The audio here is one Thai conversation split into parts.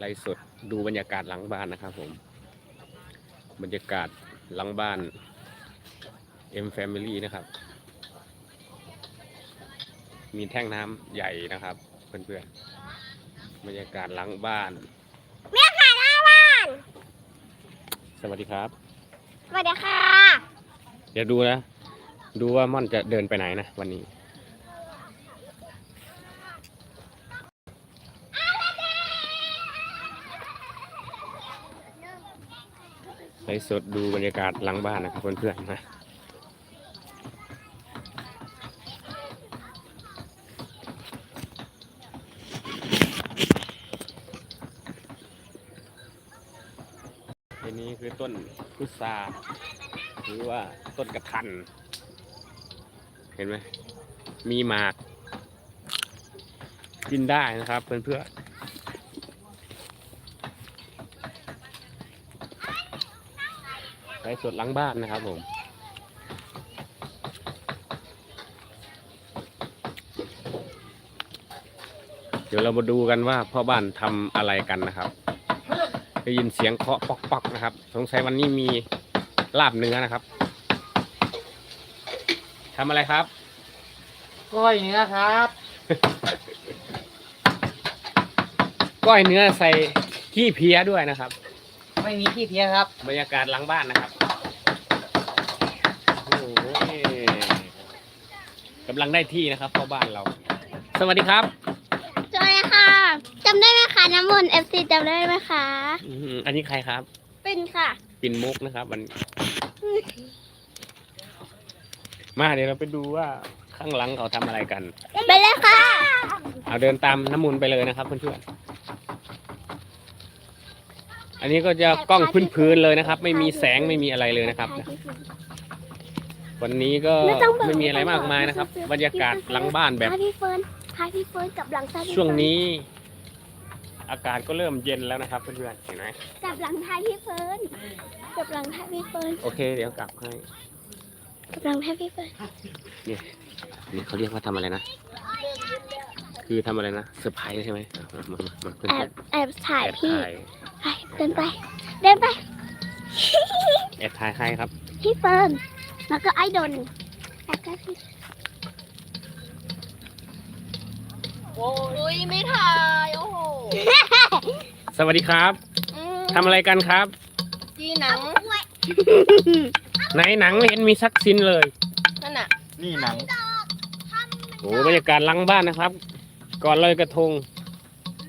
ไลฟ์สดดูบรรยากาศหลังบ้านนะครับผม บรรยากาศหลังบ้าน M Family นะครับ มีแท่งน้ำใหญ่นะครับ เพื่อนๆ บรรยากาศหลังบ้านแม่ค่ะหน้าบ้าน สวัสดีครับ สวัสดีค่ะ เดี๋ยวดูนะ ดูว่าม่อนจะเดินไปไหนนะวันนี้ ไลฟ์สดดูบรรยากาศหลังบ้านนะครับเพื่อนๆนะอันนี้คือต้นพุทราหรือว่าต้นกระทัน เห็นไหมมีหมาก กินได้นะครับเพื่อนๆ ไลฟ์สดหลังบ้านนะครับผมเดี๋ยวเรามาดูกันว่าพ่อบ้านทำอะไรกันนะครับ ได้ยินเสียงเคาะปอกปอกๆนะครับ สงสัยวันนี้มีลาบเนื้อนะครับทำอะไรครับก้อยเนื้อครับ ก้อยเนื้อใส่ขี้เพี้ยด้วยนะครับ ไม่มีขี้เพี้ยครับ บรรยากาศหลังบ้านนะครับโอ้โห กำลังได้ที่นะครับพ่อบ้านเรา สวัสดีครับสวัสดีค่ะจำได้ไหมคะน้ำมนต์เอฟซีจำได้ไหมคะ อืมอันนี้ใครครับเป็นค่ะ ปินมุกนะครับมันมาเดี๋ยวเราไปดูว่าข้างหลังเขาทำอะไรกัน ไปเลยค่ะ เอาเดินตามน้ำมูลไปเลยนะครับเพื่อนๆอันนี้ก็จะกล้องพื้นๆเลยนะครับ ไม่มีแสงไม่มีอะไรเลยนะครับ วันนี้ก็ไม่มีอะไรมากมายนะครับ บรรยากาศหลังบ้านแบบ พาพี่เฟิร์นพาพี่เฟิร์นกับหลังพาพี่เฟิร์ช่วงนี้ อากาศก็เริ่มเย็นแล้วนะครับเพื่อนๆเห็นไหมกับหลังพาพี่เฟิร์นกับหลังพาพี่เฟิร์นโอเค เดี๋ยวกลับให้กับหลังพาพี่เฟิร์นนี่เขาเรียกว่าทำอะไรนะ คือทำอะไรนะเซอร์ไพรส์ใช่ไหมอะมามามามาเพื่อนแอบแอบถ่ายแอบพี่ถ่ายไปเดินไปเดินไปแอบถ่ายใครครับพี่เฟิร์น แล้วก็ไอ้ดนแล้วก็พี่โอ้ยไม่ถ่าย โอ้โหสวัสดีครับทำอะไรกันครับ จีหนัง ไหนหนังไม่เห็นมีสักชิ้นเลย นั่นน่ะ นี่หนังโอ้บรรยากาศหลังบ้านนะครับ ก่อนลอยกระทง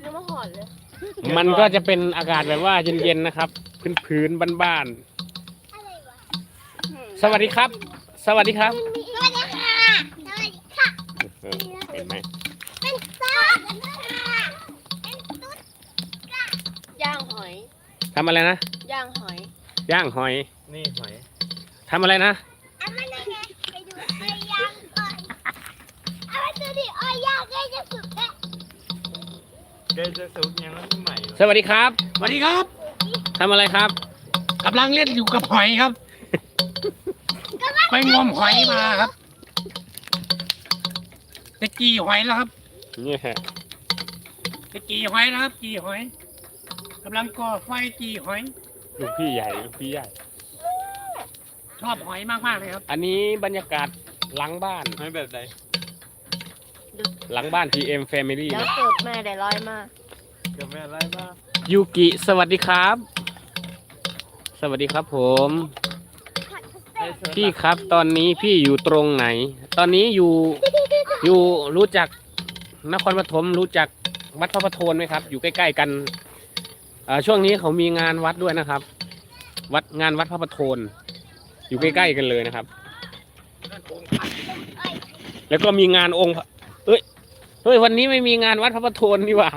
นึกว่าหอนเลยมันก็จะเป็นอากาศแบบว่าเย็นๆนะครับ พื้นๆบ้านๆ สวัสดีครับ สวัสดีครับ สวัสดีค่ะ สวัสดีค่ะเออเห็นไหมเป็นซอสค่ะย่างหอยทำอะไรนะ ย่างหอย ย่างหอย นี่หอยทำอะไรนะ เอามาเลยไงไปดูอ้อยย่างก่อนเอามาดูดิอ้อยย่างใกล้จะสุกแล้วเกยจะสุกยังไม่ใหม่ สวัสดีครับ สวัสดีครับทำอะไรครับ กำลังเล่นอยู่กับหอยครับ ไปงมหอยมาครับจะกี่หอยแล้วครับนี่ฮะจะกี่หอยแล้วครับกี่หอยกำลังก่อไฟกี่หอย ลูกพี่ใหญ่ลูกพี่ใหญ่ ชอบหอยมากๆเลยครับ อันนี้บรรยากาศหลังบ้านหอยแบบไหนหลังบ้าน PM Family แล้วนะเกิดแม่ได้ร้อยมาเกิดแม่อะไรบ้างยูกิ สวัสดีครับ สวัสดีครับผม พี่ครับ ตอนนี้พี่อยู่ตรงไหน ตอนนี้อยู่อยู่รู้จักนครปฐมรู้จักวัดพระประโทนไหมครับ อยู่ใกล้ๆกันอ่อช่วงนี้เขามีงานวัดด้วยนะครับ วัดงานวัดพระประโทน อยู่ใกล้ๆกันเลยนะครับ แล้วก็มีงานองค์เอ้ยเฮ้ยวันนี้ไม่มีงานวัดพระประโทนนี่หว่า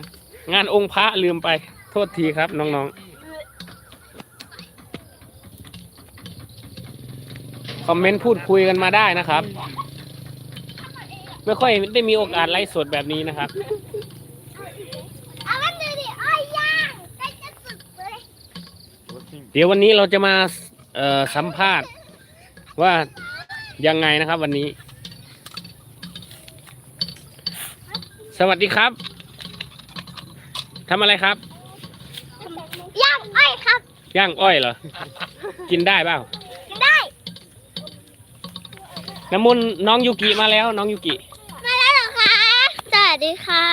งานองค์พระลืมไป โทษทีครับน้องๆ คอมเมนต์พูดคุยกันมาได้นะครับ ไม่ค่อยได้มีโอกาสไลฟ์สดแบบนี้นะครับ เอามาดูดิอ้อยย่างใกล้จะสุกเลยเดี๋ยววันนี้เราจะมาเอ่อสัมภาษณ์ว่ายังไงนะครับ วันนี้ สวัสดีครับทำอะไรครับ ย่างอ้อยครับย่างอ้อยเหรอ กินได้เปล่ากินได้ น้ำมนต์น้องยูกิมาแล้ว น้องยูกิ มาแล้วเหรอคะสวัสดีค่ะ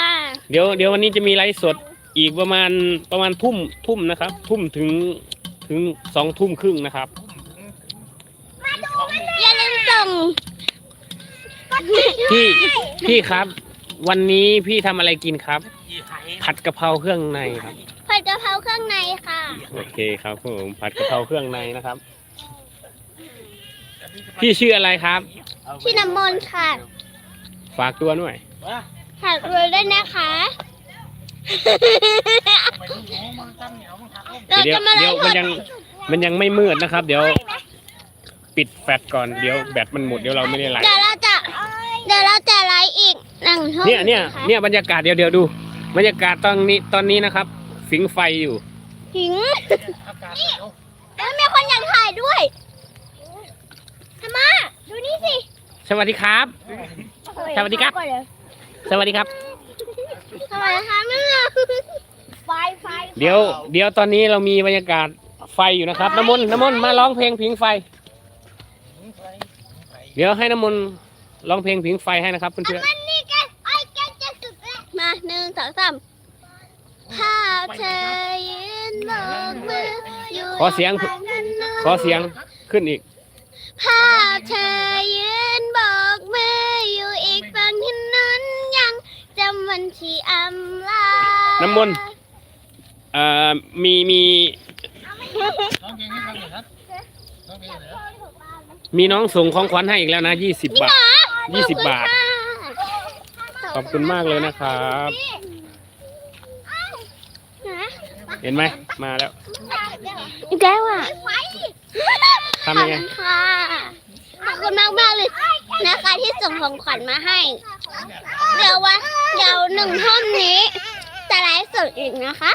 เดี๋ยวเดี๋ยววันนี้จะมีไลฟ์สดอีกประมาณประมาณทุ่มทุ่มนะครับ ทุ่มถึงถึงสองทุ่มครึ่งนะครับ อย่าลืมส่งพี่พี่ครับ วันนี้พี่ทำอะไรกินครับกี่ไข่ผัดกะเพราเครื่องในครับ ผัดกะเพราเครื่องในค่ะ โอเคครับผมผัดกะเพราเครื่องในนะครับ พี่ชื่ออะไรครับพี่น้ำมนต์ค่ะ ฝากตัวหน่อยว่าฝากด้วยด้วยนะคะไปดูหมูมันตั้งเหนียวมันหักลงเราเดี๋ยวจะมาไลเดี๋ยวฟ์สมันดยังมันยังไม่มืดนะครับ เดี๋ยวปิดแฟลชก่อนเดี๋ยวแบตมันหมดเดี๋ยวเราไม่ได้ไลฟ์เดี๋ยวเราจะเดี๋ยวเราจะไลฟ์อีกหนึ่งทุ่มเนี่ยเนี่ยะคะเนี่ยบรรยากาศเดี๋ยวเดี๋ยวดู บรรยากาศตอนนี้ตอนนี้นะครับฝิงไฟอยู่ หิงอากาศหนาวแล้วมีคนอยากถ่ายด้วย ทำไมาดูนี่สิสวัสดีครับ สวัสดีครับ สวัสดีครับ สวัสดีครับแม่ไฟไฟเดี๋ยว เดี๋ยวตอนนี้เรามีบรรยากาศไฟอยู่นะครับ น้ำมนต์น้ำมนต์มาร้องเพลงผิงไฟ เดี๋ยวให้น้ำมนต์ร้องเพลงผิงไฟให้นะครับเพื่อนมันนี่แกันไอ้แกันจะสุดแล้วมาหนึ่งสองสามภาพเธอยืนโบกมืออยู่ๆขอเสียงฝั่งนั้นขอเสียงขึ้นอีก ภาพเธอยืนโบกมืออยู่อีกฝั่งถนนยังจำวันที่อำลาน้ำมนต์ เอ่อมีมีร้องเพลงให้ฟังหน่อยครับร้องเพลงเหรอมีน้องส่งของขวัญให้อีกแล้วนะยี่สิบบาท ยี่สิบบาท ขอบคุณมากเลยนะครับเห็นไหมมาแล้วอีกแล้วอะทำยังไง ขอบคุณค่ะขอบ คุณมากมากๆเลยนะคะที่ส่งของขวัญมาให้ เดี๋ยววันเดี๋ยวหนึ่งทุ่มนี้จะไลฟ์สดอีกนะคะ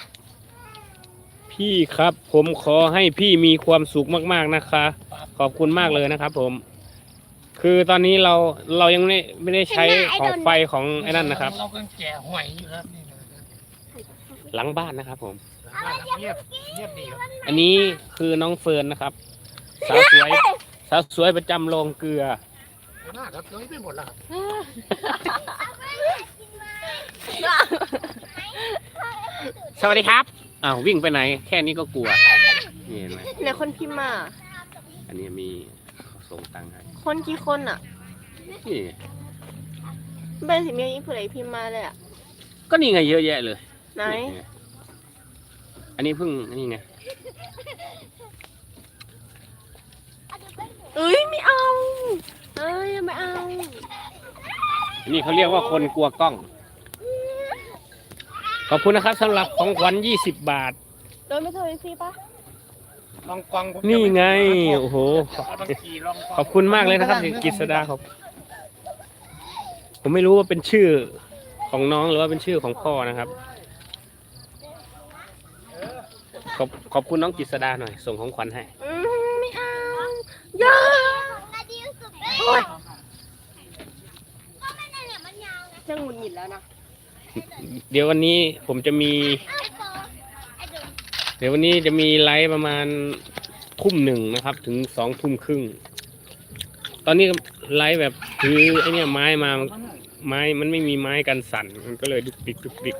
พี่ครับ ผมขอให้พี่มีความสุขมาก ๆนะคะ ขอบคุณมากเลยนะครับ ผม คือตอนนี้เราเรายังไม่ไม่ได้ใช้ของไฟของไอ้นั่นนะครับ เรากำลังแก่หอยอยู่ครับนี่นะครับหลังบ้านนะครับ ผม เงียบเงียบดีครับอันนี้คือน้องเฟิร์นนะครับ สาวสวย สาวสวยประจำโรงเกลือหน้าครับตรงนี้ไปหมดแล้วครับสวัสดีครับอ้าววิ่งไปไหน แค่นี้ก็กลัวนี่เห็นไหมไหนคนพิมพ์มา อันนี้มีส่งตังค์ให้คนกี่คนอะนี่เป็นสิเมียอีผู้ใดพิมพ์มาเลยอะ ก็นี่ไงเยอะแยะเลยไหน นี่ไงอันนี้เพิ่งนี่ไง เอ้ยไม่เอา เอ้ยไม่เอาอันนี้เขาเรียกว่าคนกลัวกล้อง ขอบคุณนะครับสำหรับของขวัญ20 บาท โดนไม่โทรฟรีปะลองกองผมจะนี่ไง โอ้โห เอาบางทีลองกองขอบคุณมากเลยนะครับกิษดาครับ ผมไม่รู้ว่าเป็นชื่อของน้องหรือว่าเป็นชื่อของพ่อนะครับ ขอบขอบคุณน้องกิษดาหน่อย ส่งของขวัญให้ อืมไม่เอาอย่านาดี สุดเลยโอ๊ยก็ไม่ได้เนี่ยมันยาวนะจะหงุดหงิดแล้วนะเดี๋ยววันนี้ผมจะมีไอ้โตไอ้ดูเดี๋ยววันนี้จะมีไลฟ์ประมาณทุ่มหนึ่งนะครับ ถึงสองทุ่มครึ่ง ตอนนี้ไลฟ์แบบถือไอเนี่ยไม้มาไม้มันไม่มีไม้กันสั่น มันก็เลยดุกดิกดุกดิก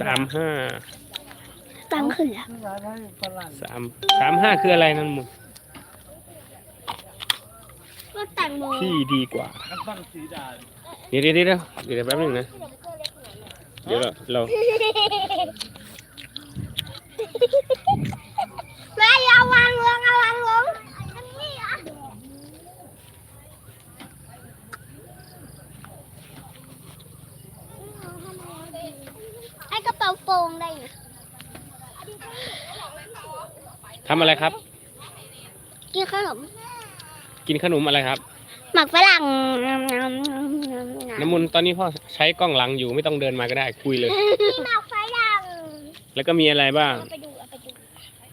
สามห้าตังขึ้นแล้วสามสามห้าคืออะไรนั่นมึง ก็แตงโมพี่ดีกว่ามันตั้งสีดาเดี๋ยวเดี๋ยวเดี๋ยวเดี๋ยวแป๊บนึงนะ เดี๋ยวเราเราแม่อย่าวางลงเอาวางลงอันนี้อะไอ้กระเป๋าโปรงได้อยู่ทำอะไรครับ กินขนม กินขนมอะไรครับ หมักฝรั่งน้ำมนต์ตอนนี้พ่อใช้กล้องหลังอยู่ไม่ต้องเดินมาก็ได้คุยเลย มีหมักฝรั่งแล้วก็มีอะไรบ้าง เอาไปดูเอาไปดู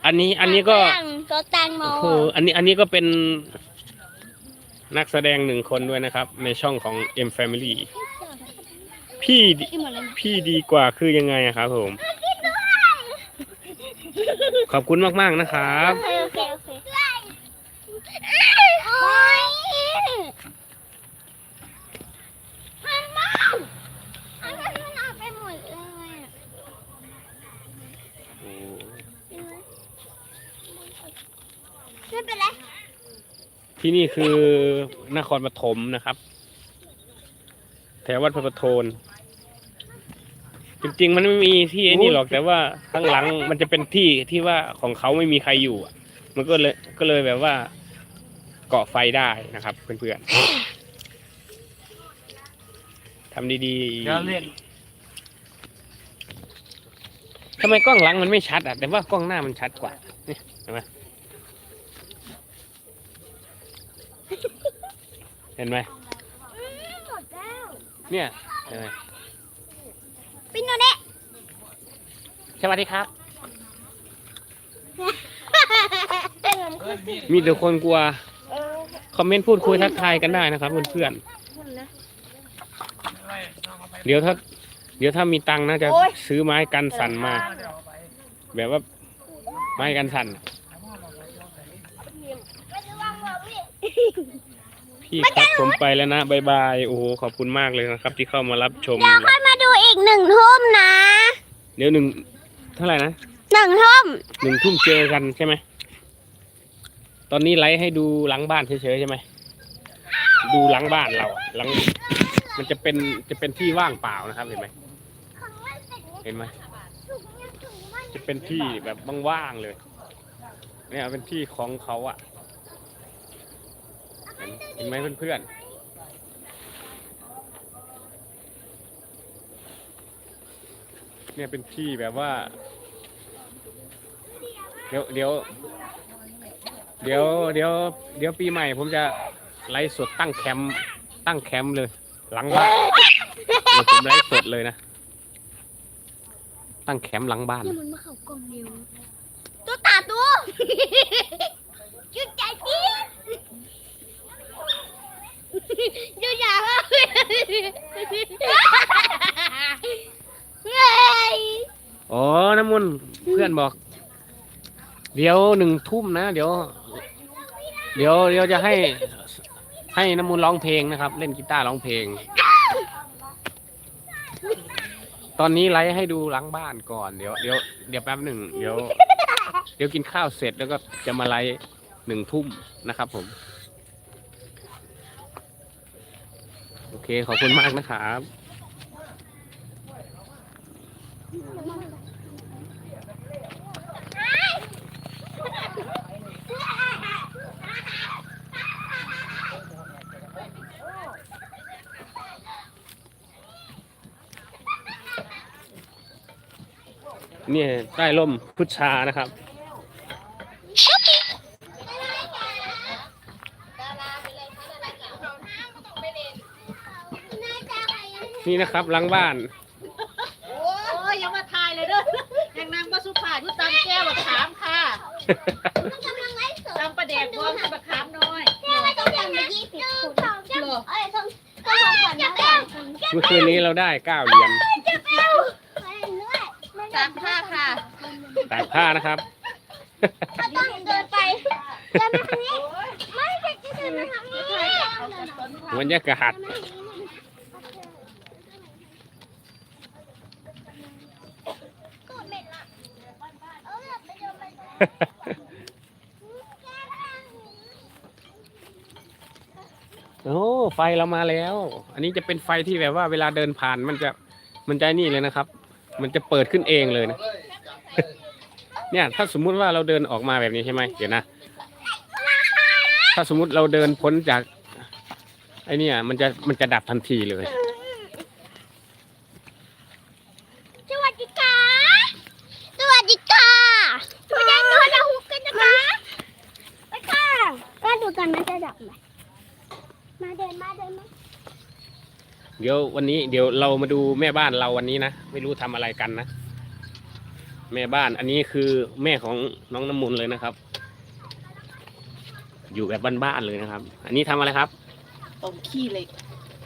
อันนี้อันนี้ก็หมัฝรั่งรสแตงโมโอ้โหอันนี้อันนี้ก็เป็นนักแสดงหนึ่งคนด้วยนะครับ ในช่องของ M Family พี่ดีกินหมดเลยพี่ดีกว่าคือยังไงอะครับผม ขอบคุณมากๆนะครับโอเคโอเคโอเคโอ้ยมันมากอันนั้นมันเอาไปหมดเลยอะ ไม่เป็นไรที่นี่คือนครปฐมนะครับ แถววัดพระประโทน จริงๆ มันไม่มีที่ไอ้นี่หรอกแต่ว่าข้างหลังมันจะเป็นที่ที่ว่าของเขาไม่มีใครอยู่อะมันก็เลยก็เลยแบบว่า เกาะไฟได้นะครับ เพื่อนๆทำดีเดี๋ยวเล่นๆทำไมกล้องหลังมันไม่ชัดอะแต่ว่ากล้องหน้ามันชัดกว่านี่เห็นไหมเห็นไหมหมดแล้วเนี่ยเห็นไหมปินโนเนะสวัสดีครับ มีแต่คนกลัว คอมเมนต์พูดคุยทักทายกันได้นะครับเพื่อนๆเดี๋ยวถ้า เดี๋ยวถ้ามีตังค์นะจะซื้อไม้กันสั่นมา แบบว่าไม้กันสั่น พี่ครับผมไปแล้วนะบายบายโอ้โหขอบคุณมากเลยนะครับ ที่เข้ามารับชม เดี๋ยวค่อยมาดูอีกหนึ่งทุ่มนะเดี๋ยวหนึ่งเท่าไหร่นะหนึ่งทุ่มหนึ่งทุ่มเจอกันใช่ไหมตอนนี้ไลฟ์ให้ดูหลังบ้านเฉยๆใช่ไหมดูหลังบ้านเราอะหลังมันจะเป็นจะเป็นที่ว่างเปล่านะครับเห็นไหมเห็นไหมจะเป็นที่แบบว่างๆเลย เนี่ยเป็นที่ของเขาอะ เห็นเห็นไหมเพื่อนๆเนี่ยเป็นที่แบบว่า เดี๋ยวเดี๋ยว เดี๋ยวเดี๋ยวเดี๋ยวปีใหม่ ผมจะไลฟ์สดตั้งแคมป์ตั้งแคมป์เลย หลังบ้านเดี๋ยวผมไลฟ์สดเลยนะ ตั้งแคมป์หลังบ้าน นี่มันมาเข้ากล่องเดียวตัวตาตัวจุดใจจี จุดอยากเฮ้ยอ๋อ น้ำมนต์เพื่อนบอก เดี๋ยวหนึ่งทุ่มนะ เดี๋ยว เดี๋ยวเดี๋ยวจะให้ ให้น้ำมนต์ร้องเพลงนะครับ เล่นกีตาร์ร้องเพลง ตอนนี้ไลฟ์ให้ดูหลังบ้านก่อน เดี๋ยวเดี๋ยวเดี๋ยวแป๊บหนึ่งเดี๋ยว เดี๋ยวกินข้าวเสร็จแล้วก็จะมาไลฟ์หนึ่งทุ่มนะครับผม โอ เคขอบคุณมากนะครับเนี่ยใต้ร่มพุทธานะครับ นี่นะครับหลังบ้าน โอ้ยยังมาทายเลยเด้อยังนางมาสุภาอยู่ตามแก้วบักขามค่ะกำลังไลฟ์สดตามประเด็กพร้อมกับบักขามน้อยแค่ไม่ต้องการมายี่สิบคนเอ้ยต้องต้องขอก่อนนะก่อนเมื่อคืนนี้เราได้เก้าเหรียญจะเป้าไปเรื่อยตามผ้าค่ะตากผ้านะครับ ถ้าต้องเดินไปเดินมาทางนี้ไม่จะจะเดินมาทางนี้ บรรยากาศตูดเหม็นละเออไปเดินไปเดิน โอ้ไฟเรามาแล้ว อันนี้จะเป็นไฟที่แบบว่าเวลาเดินผ่านมันจะมันจะนี่เลยนะครับ มันจะเปิดขึ้นเองเลยนะ เนี่ย ถ้าสมมุติว่าเราเดินออกมาแบบนี้ใช่ไหมเดี๋ยวนะ ถ้าสมมุติเราเดินพ้นจากไอ้เนี่ย มันจะมันจะดับทันทีเลย เดี๋ยววันนี้เดี๋ยวเรามาดูแม่บ้านเราวันนี้นะ ไม่รู้ทำอะไรกันนะ แม่บ้านอันนี้คือแม่ของน้องน้ำมูลเลยนะครับ อยู่แบบบ้านๆเลยนะครับ อันนี้ทำอะไรครับ ต้มขี้เหล็ก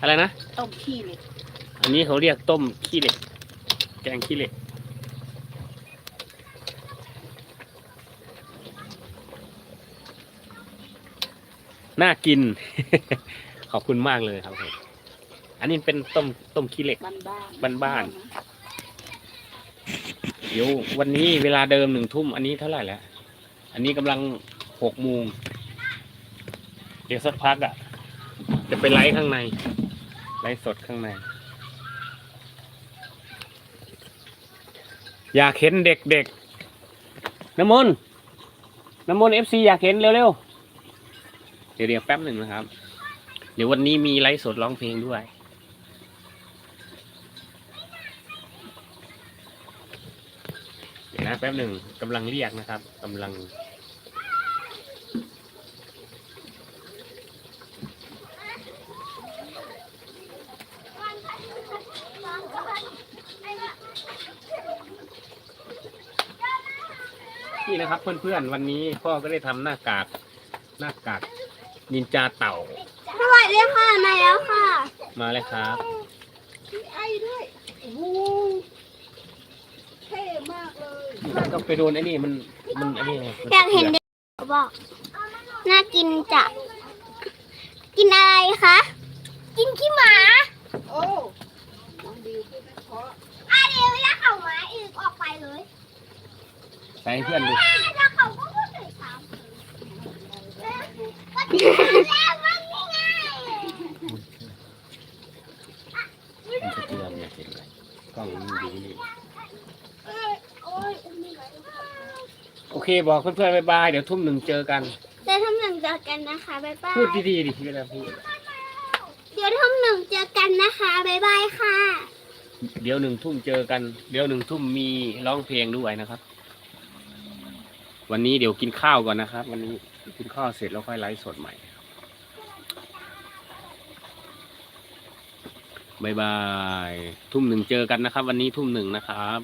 อะไรนะ ต้มขี้เหล็ก อันนี้เขาเรียกต้มขี้เหล็ก แกงขี้เหล็กน่ากิน ขอบคุณมากเลยครับผมอันนี้เป็นต้มต้มขี้เหล็กบ้านบ้านบ้านๆเดี๋ยววันนี้เวลาเดิมหนึ่งทุ่มอันนี้เท่าไหร่แล้ว อันนี้กำลังหกโมงเดี๋ยวสักพักอะ จะไปไลฟ์ข้างใน ไลฟ์สดข้างใน อยากเห็นเด็กๆน้ำมนต์น้ำมนต์เอฟซีอยากเห็นเร็วๆ เดี๋ยวเดี๋ยวแป๊บหนึ่งนะครับ เดี๋ยววันนี้มีไลฟ์สดร้องเพลงด้วย เดี๋ยวนะแป๊บหนึ่งกำลังเรียกนะครับกำลัง นี่นะครับเพื่อนๆวันนี้พ่อก็ได้ทำหน้ากากหน้ากากนินจาเต่า สวัสดีค่ะมาแล้วค่ะมาแล้วครับไอ้ด้วยโอ้โหเท่มากเลยก็ไปโดนไอ้นี่มันมันไอ้นี่ไงมัอยากเห็นเด็กบอกน่ากินจะกินอะไรคะกินขี้หมาโอ้น้องดิวพูดไม่เพราะอะเดี๋ยวแล้วเขาหมาอีกออกไปเลยใส่ให้เพื่อนดูแล้วเขาก็พูดถึงสามก็กินแล้วมันนี่ไง มันจะเตือนอยากเห็นอะไร กล้องมันดีนี่เอ้ยโอ้ยไม่ไหวโอเคบอกเพื่อนๆบายบายเดี๋ยวทุ่มหนึ่งเจอกันเดี๋ยวทุ่มหนึ่งเจอกันนะคะบ๊ายบายพูดดีๆดิเวลาพูดเดี๋ยวทุ่มหนึ่งเจอกันนะคะบ๊ายบายค่ะ เดี๋ยวหนึ่งทุ่มเจอกัน เดี๋ยวหนึ่งทุ่มมีร้องเพลงด้วยนะครับ วันนี้เดี๋ยวกินข้าวก่อนนะครับ วันนี้กินข้าวเสร็จแล้วค่อยไลฟ์สดใหม่ บายบาย ทุ่มหนึ่งเจอกันนะครับ วันนี้ทุ่มหนึ่งนะครับ